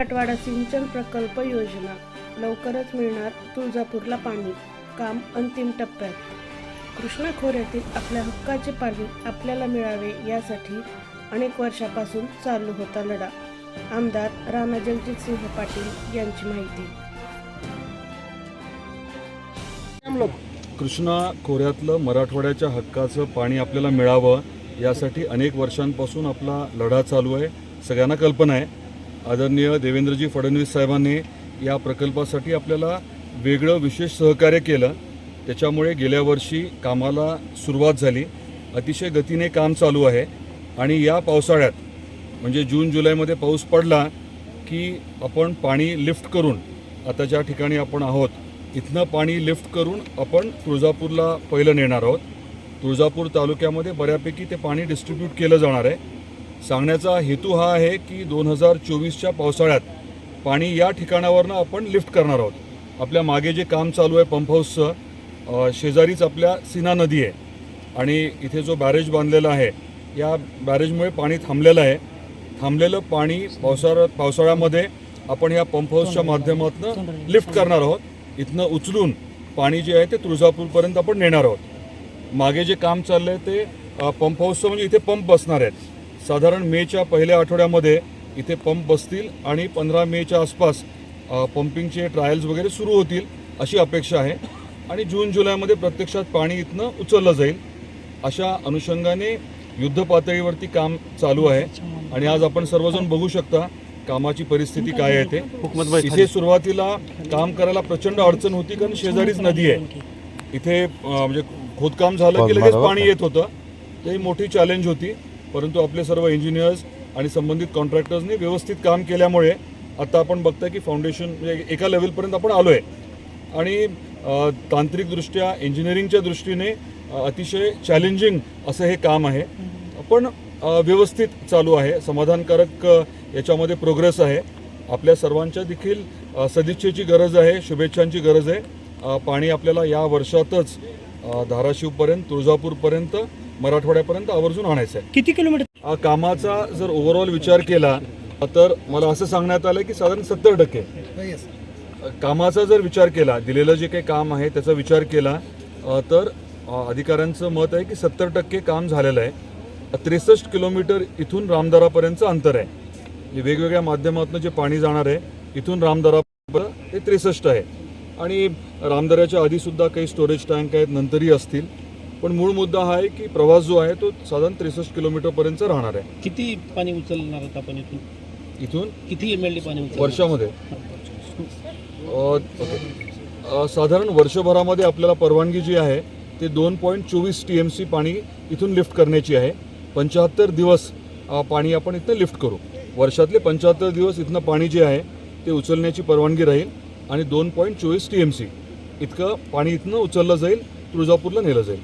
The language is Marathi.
मराठवाडा सिंचन प्रकल्प योजना. लवकरच मिळणार तुळजापूरला पाणी. काम अंतिम टप्प्यात. कृष्णा खोऱ्यातील आपल्या हक्काचे पाणी आपल्याला मिळावे यासाठी अनेक वर्षापासून चालू होता लढा. आमदार राणा जगजितसिंह पाटील यांची माहिती. कृष्णा खोऱ्यातलं मराठवाड्याच्या हक्काचं पाणी आपल्याला मिळावं यासाठी अनेक वर्षांपासून आपला लढा चालू आहे. सगळ्यांना कल्पना आहे. आदरणीय देवेंद्रजी फडणवीस साहेबांनी या प्रकल्पासाठी आपल्याला वेगळं विशेष सहकार्य केलं. त्याच्यामुळे गेल्या वर्षी कामाला सुरुवात झाली. अतिशय गतीने काम चालू आहे. आणि या पावसाळ्यात म्हणजे जून जुलैमध्ये पाऊस पडला की आपण पाणी लिफ्ट करून आता ज्या ठिकाणी आपण आहोत इथनं पाणी लिफ्ट करून आपण तुळजापूरला पहिलं नेणार आहोत. तुळजापूर तालुक्यामध्ये बऱ्यापैकी ते पाणी डिस्ट्रीब्यूट केलं जाणार आहे. सांगण्याचा हेतू हा आहे की दोन हजार चोवीसच्या पावसाळ्यात पाणी या ठिकाणावरनं आपण लिफ्ट करणार आहोत. आपल्या मागे जे काम चालू आहे पंप हाऊसचं शेजारीच आपल्या सीना नदी आहे. आणि इथे जो बॅरेज बांधलेला आहे या बॅरेजमुळे पाणी थांबलेलं आहे. थांबलेलं पाणी पावसाळ्यात पावसाळ्यामध्ये आपण या पंप हाऊसच्या माध्यमातून लिफ्ट करणार आहोत. इथनं उचलून पाणी जे आहे ते तुळजापूरपर्यंत आपण नेणार आहोत. मागे जे काम चाललं आहे ते पंप हाऊसचं म्हणजे इथे पंप बसणार आहेत. साधारण मेच्या पहिल्या आठवड्यामध्ये इथे पंप बसतील आणि पंधरा मेच्या आसपास पंपिंगचे ट्रायल्स वगैरे सुरू होतील अशी अपेक्षा आहे. आणि जून जुलैमध्ये प्रत्यक्षात पाणी इथनं उचललं जाईल अशा अनुषंगाने युद्ध पातळीवरती काम चालू आहे. आणि आज आपण सर्वजण बघू शकता कामाची परिस्थिती काय आहे ते. इथे सुरुवातीला काम करायला प्रचंड अडचण होती कारण शेजारीच नदी आहे. इथे म्हणजे खोदकाम झालं की लगेच पाणी येत होतं. ते ही मोठी चॅलेंज होती. परंतु आपले सर्व इंजिनियर्स आणि संबंधित कॉन्ट्रॅक्टर्सनी व्यवस्थित काम केल्यामुळे आता आपण बघताय की फाउंडेशन म्हणजे एका लेवलपर्यंत आपण आलो आहे आणि तांत्रिकदृष्ट्या इंजिनिअरिंगच्या दृष्टीने अतिशय चॅलेंजिंग असं हे काम आहे. पण व्यवस्थित चालू आहे. समाधानकारक याच्यामध्ये प्रोग्रेस आहे. आपल्या सर्वांच्या देखील सदिच्छेची गरज आहे शुभेच्छांची गरज आहे. पाणी आपल्याला या वर्षातच धाराशिवपर्यंत तुळजापूरपर्यंत मराठवाड्यापर्यंत आवर्जून आणायचं आहे किती किलोमीटर? कामाचा जर ओव्हरऑल विचार केला तर मला असं सांगण्यात आलं की साधारण सत्तर टक्के. कामाचा जर विचार केला दिलेलं जे काही काम आहे त्याचा विचार केला तर अधिकाऱ्यांचं मत आहे की सत्तर टक्के काम झालेलं आहे. त्रेसष्ट किलोमीटर इथून रामदारापर्यंतचं अंतर आहे. वेगवेगळ्या माध्यमातून जे पाणी जाणार आहे इथून रामदारापर्यंत ते त्रेसष्ट आहे. आणि रामदाराच्या आधीसुद्धा काही स्टोरेज टँक आहेत नंतरही असतील. पण मूळ मुद्दा हा आहे की प्रवास जो आहे तो साधारण त्रेसष्ट किलोमीटरपर्यंत राहणार आहे. किती पाणी उचलणार आपण इथून? इथून? किती एम एल डी पाणी उचल वर्षामध्ये. अ, ओके. अ, साधारण वर्षभरामध्ये आपल्याला परवानगी जी आहे ते दोन पॉईंट चोवीस टी एम सी पाणी इथून लिफ्ट करण्याची आहे. पंच्याहत्तर दिवस अ, पाणी आपण इथनं लिफ्ट करू. वर्षातले पंच्याहत्तर दिवस इथनं पाणी जे आहे ते उचलण्याची परवानगी राहील आणि दोन पॉईंट चोवीस टी एम सी इतकं पाणी इथनं उचललं जाईल तुळजापूरला नेलं जाईल.